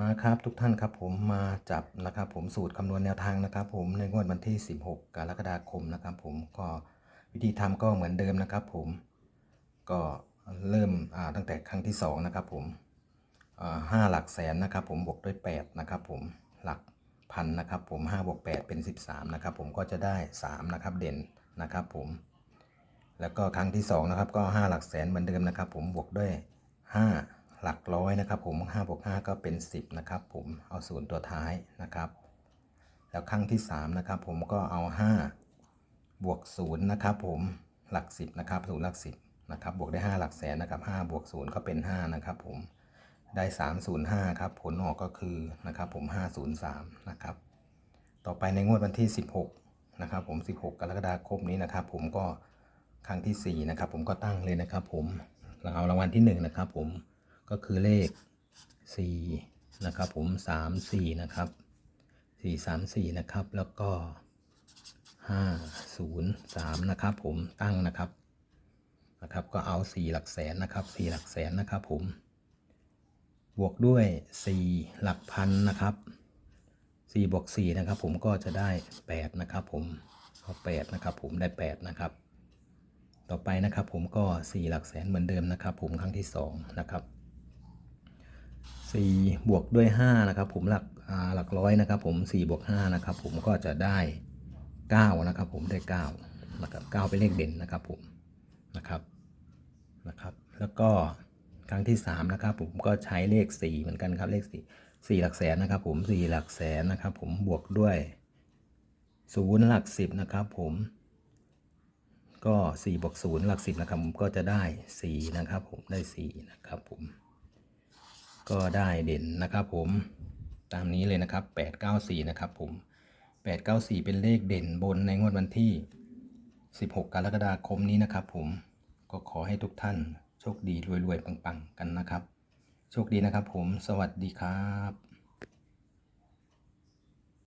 มาครับทุกท่านครับผมมาจับนะครับผมสูตรคำนวณแนวทางนะครับ ผมในงวดวันที่ 16 กรกฎาคมนะครับ ผมก็วิธีทำก็เหมือนเดิมนะครับ ผมก็เริ่มตั้งแต่ครั้งที่ 2 นะครับ ผมห้าหลักแสนนะครับ ผมบวกด้วย 8 นะครับ ผมหลักพันนะครับผม5บวก8เป็น 13นะครับผมก็จะได้ 3 นะครับเด่นนะครับ ผม แล้วก็ครั้งที่ 2 นะครับ ก็ 5 หลักแสนเหมือนเดิมนะครับ ผมบวกด้วย 5 หลักร้อยนะครับผม5บวก5ก็เป็น 10นะครับผมเอาศูนย์ตัวท้ายนะครับ แล้วครั้งที่3นะครับผมก็เอา 5 บวก0นะครับผมหลัก 10นะครับศูนย์หลัก 10นะครับบวกได้ 5 หลักแสนนะครับ5บวก0ก็เป็น 5 นะครับผมได้ 305 ครับผลออกก็คือนะครับผม 503 นะครับ ต่อไปในงวดวันที่ 16 นะครับผม 16 กรกฎาคมนี้นะครับ ผมก็ครั้งที่ 4 นะครับ ผมก็ตั้งเลยนะครับ ผมเราเอารางวัลที่ 1 นะครับผม ก็คือเลข 4 นะครับผม 3 4 นะครับ 4 3 4 นะครับ แล้วก็ 5 0 3 นะครับผมตั้งนะครับนะครับ ก็เอา 4 หลักแสนนะครับ 4 หลักแสนนะครับผม บวกด้วย 4 หลักพันนะครับ 4 บวก 4 นะครับ ผมก็จะได้ 8 นะครับผมเอา8นะครับผมได้ 8 นะครับต่อไปนะครับผมก็ 4 หลักแสนเหมือนเดิมนะครับผมครั้งที่ 2 นะครับ 4 บวกด้วย5นะครับผมหลักหลักร้อยนะครับผม4บวก5นะครับผมก็จะได้ 9 นะครับผมได้9นะครับ9เป็นเลขเด่นนะครับผมนะครับนะครับ แล้วก็ครั้งที่3นะครับผมก็ใช้เลข 4 เหมือนกันครับเลข 4 4 หลักแสนนะครับผม4หลักแสนนะครับผมบวกด้วย 0 หลัก 10นะครับผมก็4บวก0หลัก 10นะครับผมก็จะได้ 4 นะครับผมได้ 4 นะครับผม ก็ได้เด่นนะครับผมตามนี้เลยนะครับ 894 นะครับผม 894 เป็นเลขเด่นบนในงวดวันที่ 16 กรกฎาคมนี้นะครับผมก็ขอให้ทุกท่านโชคดีรวยๆ ปัง ๆ กันนะครับ โชคดีนะครับผมสวัสดีครับ